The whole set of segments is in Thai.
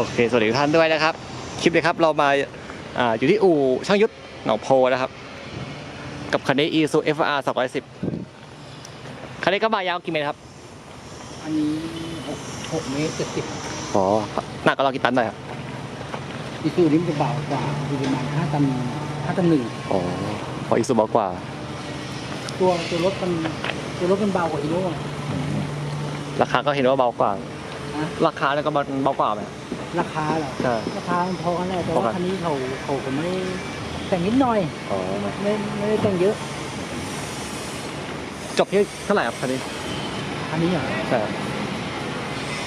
โอเค สวัสดีทุกท่านด้วยนะครับ คลิปนี้ครับเรามาอ่าอยู่ที่อู่ช่างยุทธหนองโพนะครับ กับคันนี้ Isuzu FR 210 คันนี้ก็มายาวกี่เมตรครับ อันนี้หกหกเมตรเจ็ดสิบอ๋อหนักกว่าเรากี่ตันได้ครับอีซูนี่มันจะเบากว่าอยู่ประมาณห้าตันห้าตันหนึ่งอ๋อพออีซูเบากว่า ตัวตัวรถมันตัวรถมันเบากว่าฮีโร่อะราคาก็เห็นว่าเบากว่านะราคาแล้วก็มันเบากว่าไหม ราคาเหรอใช่ ราคามันพอกันแหละแต่พอกัว่าน คันนี้เขาเขาก็ไม่ได้แต่งนิดหน่อยอ๋อไม่ไม่ได้แต่งเยอะจบที่เท่าไหร่ครับคันนี้คันนี้เหรอใช่ครับ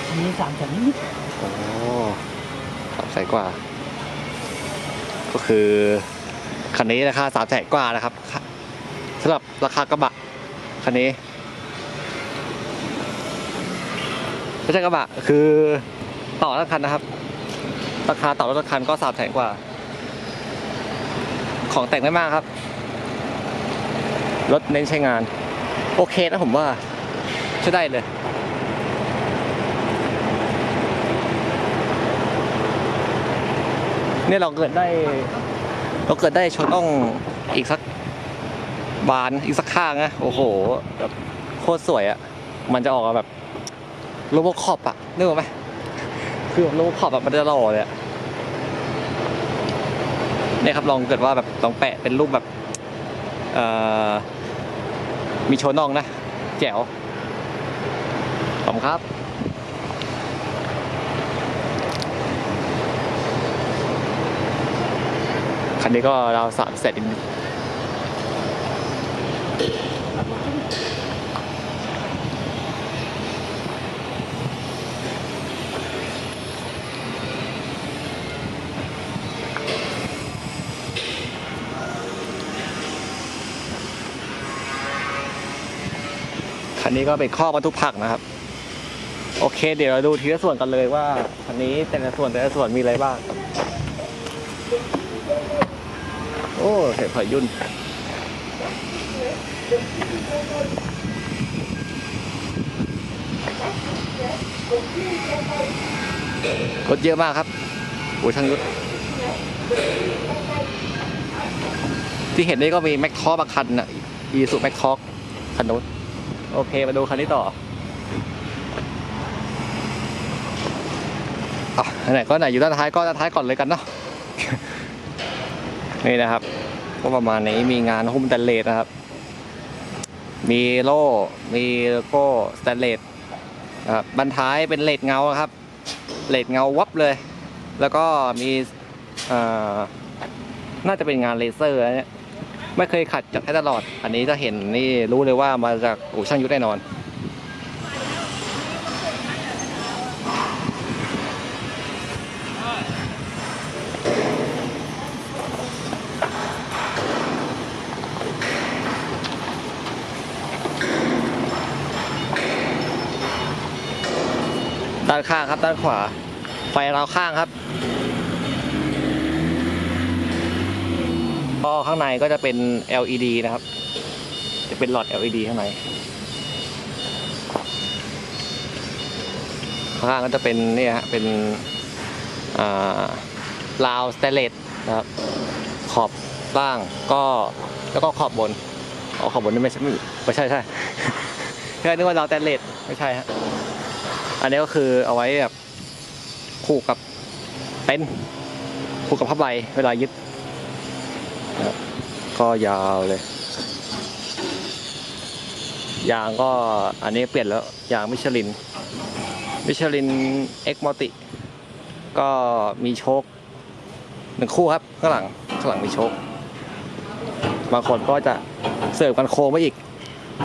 คันนี้สามแสนนิดโอ้สามแสนกว่า ก็คือคันนี้ราคาสามแสนกว่านะครับสำหรับราคากระบะคันนี้ไม่ใช่กระบะคือ ต่อรถคันนะครับ ราคาต่อรถคันก็สามแสนกว่า ของแต่งไม่มากครับ รถเน้นใช้งาน โอเคนะผมว่าใช้ได้เลยเนี่ยเราเกิดได้ เราเกิดได้ชนต้องอีกสักบานอีกสักข้างนะโอ้โหแบบโคตรสวยอะมันจะออกมาแบบโลโบคอปอะนึกออกไหม คือโลโบคอปอะมันจะหล่อเลยอะเนี่ยครับลองเกิดว่าแบบลองแปะเป็นรูปแบบเอ่อมีโชว์น่องนะ แจ๋วขอบครับคันนี้ก็เราสามเสร็จ คันนี้ก็เป็นข้อบรรทุกผักนะครับ โอเค เดี๋ยวเราดูทีละส่วนกันเลยว่าคันนี้แต่ละส่วนแต่ละส่วนมีอะไรบ้างโอ้เห็ดผายุ่นรถเยอะมากครับโอ้ช่างยุทธที่เห็นนี่ก็มีแม็กทอบางคันนะอีสุแม็กทอกคันนู้น โอเค มาดูคันนี้ต่ออะไหนๆก็ไหนอยู่ด้านท้ายก็ด้านท้ายก่อนเลยกันเนาะ นี่นะครับ ก็ประมาณนี้มีงานหุ้มสแตนเลสนะครับ มีโล่ มีโลโก้สแตนเลสนะครับบันท้ายเป็นเลดเงาครับ เลดเงาวับเลย แล้วก็มีเอ่อน่าจะเป็นงานเลเซอร์นะเนี่ย ไม่เคยขัดจัดให้ตลอด อันนี้จะเห็นนี่รู้เลยว่ามาจากอู่ช่างยุทธแน่นอน ด้านข้างครับด้านขวา ไฟเราข้างครับ ก็ข้างในก็จะเป็น LED นะครับ จะเป็นหลอด LED ข้างใน ข้างล่างก็จะเป็นนี่ฮะ เป็นอ่าราวสเตเลสนะครับ ขอบล่างก็แล้วก็ขอบบนอ๋อขอบบนนี่ไม่ใช่ไม่ไม่ใช่ใช่นึกว่าราวสเตเลสไม่ใช่ฮะ อันนี้ก็คือเอาไว้แบบผูกกับเต็นท์ผูกกับผ้าใบเวลายึด ก็ยาวเลย ยางก็อันนี้เปลี่ยนแล้ว ยางมิชลิน มิชลินเอ็กมอติ ก็มีโชคหนึ่งคู่ครับ ข้างหลัง ข้างหลังมีโชคบางคนก็จะเสิร์ฟกันโค้งไว้อีก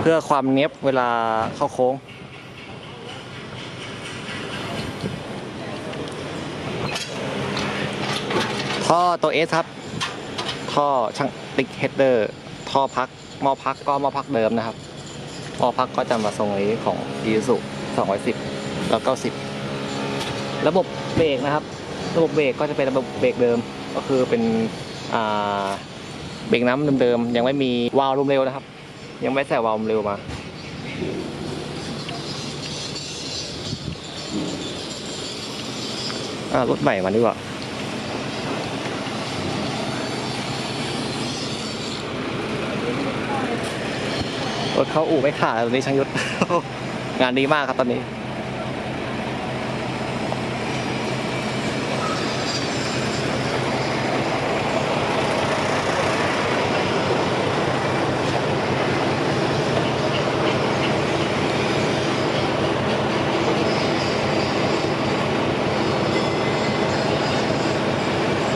เพื่อความเนี้ยบเวลาเข้าโค้งท่อตัว S ครับ ท่อช่างติ๊กเฮดเดอร์ท่อพักหม้อพักก็หม้อพักเดิมนะครับหม้อพักก็จะมาทรงนี้ของ i s u 210แล้วก็10ระบบเบรกนะครับ ระบบเบรกก็จะเป็นระบบเบรกเดิมก็คือเป็นเบรกน้ำเดิมๆยังไม่มีวาล์วลมเร็วนะครับ ยังไม่ใส่วาล์วลมเร็วมาอ่ารถใหม่มาดีกว่า รถเข้าอู่ไม่ขาดตอนนี้ช่างยุทธ งานดีมากครับตอนนี้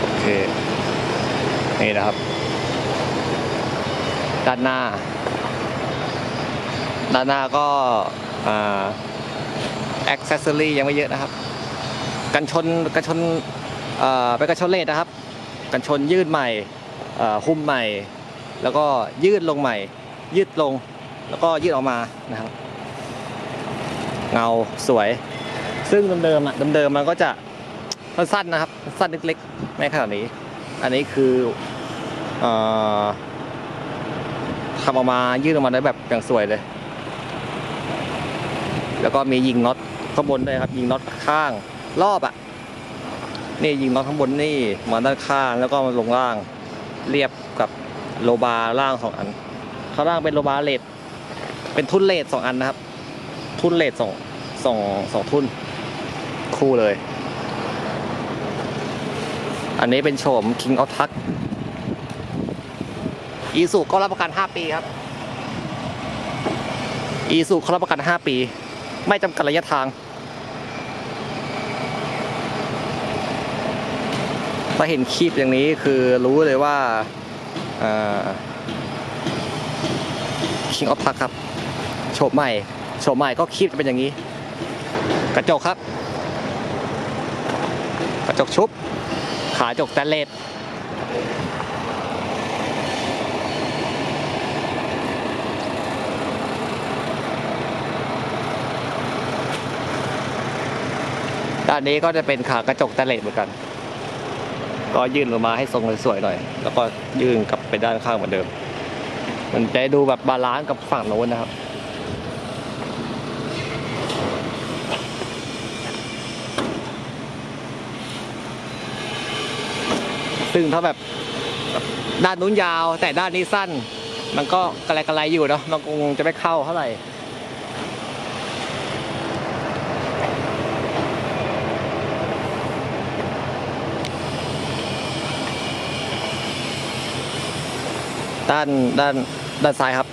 โอเค นี่นะครับ ด้านหน้า ด้านหน้าก็อ่าอ็อกเซสซอรี่ยังไม่เยอะนะครับ กันชนกันชนเอ่อเป็นกันชนเลดนะครับ กันชนยืดใหม่อ่อหุ้มใหม่ แล้วก็ยืดลงใหม่ ยืดลงแล้วก็ยืดออกมานะครับ เงาสวย ซึ่งเดิมๆอะเดิมๆมันก็จะสั้นๆนะครับ สั้นเล็กๆไม่ขนาดนี้ อันนี้คืออ่อทำออกมายืดออกมาได้แบบอย่างสวยเลย แล้วก็มียิงน็อตข้างบนด้วยครับยิงน็อตข้างรอบอะนี่ยิงน็อตข้างบนนี่มาด้านข้างแล้วก็มาลงล่างเรียบกับโลบาร์ล่างสองอันข้างล่างเป็นโลบาร์เลดเป็นทุนเลดสองอันนะครับ ทุนเลดสองสองสองทุนคู่เลย อันนี้เป็นโฉม King of Tuck อีสุก็รับประกัน 5 ปีครับ อีสุเขารับประกัน 5 ปี ไม่จำกัดระยะทางถ้าเห็นคีบอย่างนี้คือรู้เลยว่าอ่า King of Truck ครับ โฉมใหม่ โฉมใหม่ก็คีบจะเป็นอย่างนี้ กระจกครับ กระจกชุบ ขาจกแตนเลส นนี้ก็จะเป็นขากระจกตนเลสเหมือนกัน ก็ยื่นลงมาให้ทรงสวยๆหน่อย แล้วก็ยื่นกลับไปด้านข้างเหมือนเดิม มันจะดูแบบบาลานซ์กับฝั่งโน้นนะครับซึ่งถ้าแบบด้านนู้นยาวแต่ด้านนี้สั้น มันก็กระไรกระไรอยู่เนาะมันคงจะไม่เข้าเท่าไหร่ ด้านด้านด้านซ้ายครับ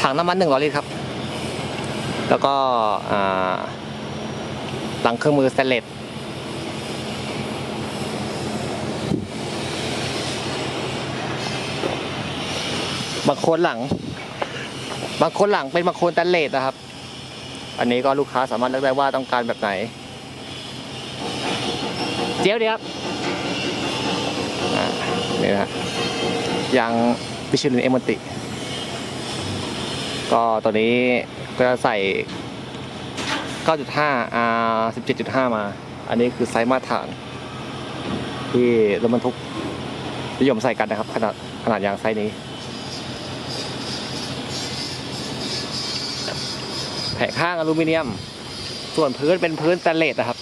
ถังน้ำมันหนึ่งร้อยลิตรครับ แล้วก็หลังเครื่องมือสแตนเลสบางคนหลัง บางคนหลังเป็นบางคนสแตนเลสนะครับ อันนี้ก็ลูกค้าสามารถเลือกได้ว่าต้องการแบบไหน เดี๋ยวเดียวครับนี่นะฮะยางพิชลินเอมอนติ ก็ตัวนี้ก็จะใส่ 9.5 R 17.5 มา อันนี้คือไซส์มาตรฐาน ที่รถบรรทุกนิยมใส่กันนะครับ ขนาดขนาดยางไซส์นี้ แผงข้างอลูมิเนียม ส่วนพื้นเป็นพื้นสแตนเลสนะครับ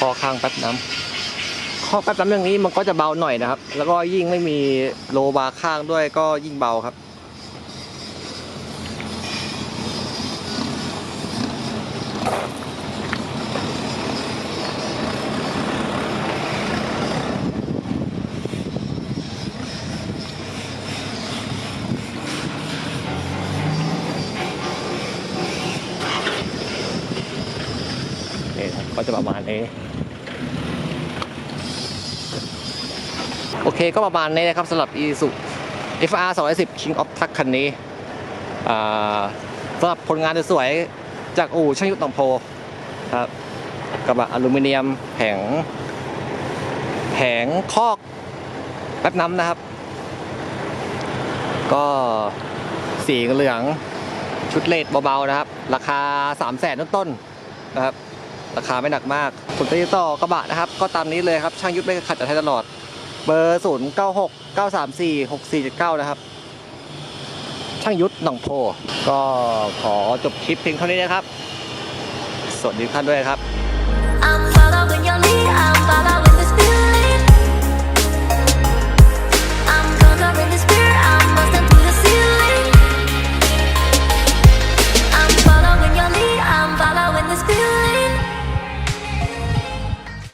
คอข้างแป๊บน้ำข้อแป๊บน้ำอย่างนี้มันก็จะเบาหน่อยนะครับ แล้วก็ยิ่งไม่มีโลบาร์ข้างด้วยก็ยิ่งเบาครับ เคก็ประมาณนี้นะครับสำหรับ i s u FR 210 King of Truck คันนี้สำหรับผลงานสวยๆจากอู่ช่างยุทธหนองโพครับกระบะอลูมิเนียมแผงแผงคอกแป๊บน้ำนะครับ ก็สีเหลืองชุดเลดเบาๆนะครับ ราคา 3 0 0แสนต้นๆนะครับ ราคาไม่หนักมากผลติดต่อกระบะนะครับ ก็ตามนี้เลยครับ ช่างยุทธไม่ขัดจัดให้ตลอด เบอร์ศูนย์เก้าหกเก้าสามสี่หกสี่เจ็ดเก้านะครับ ช่างยุทธหนองโพ ก็ขอจบคลิปเพียงเท่านี้นะครับ สวัสดีท่านด้วยครับ I'm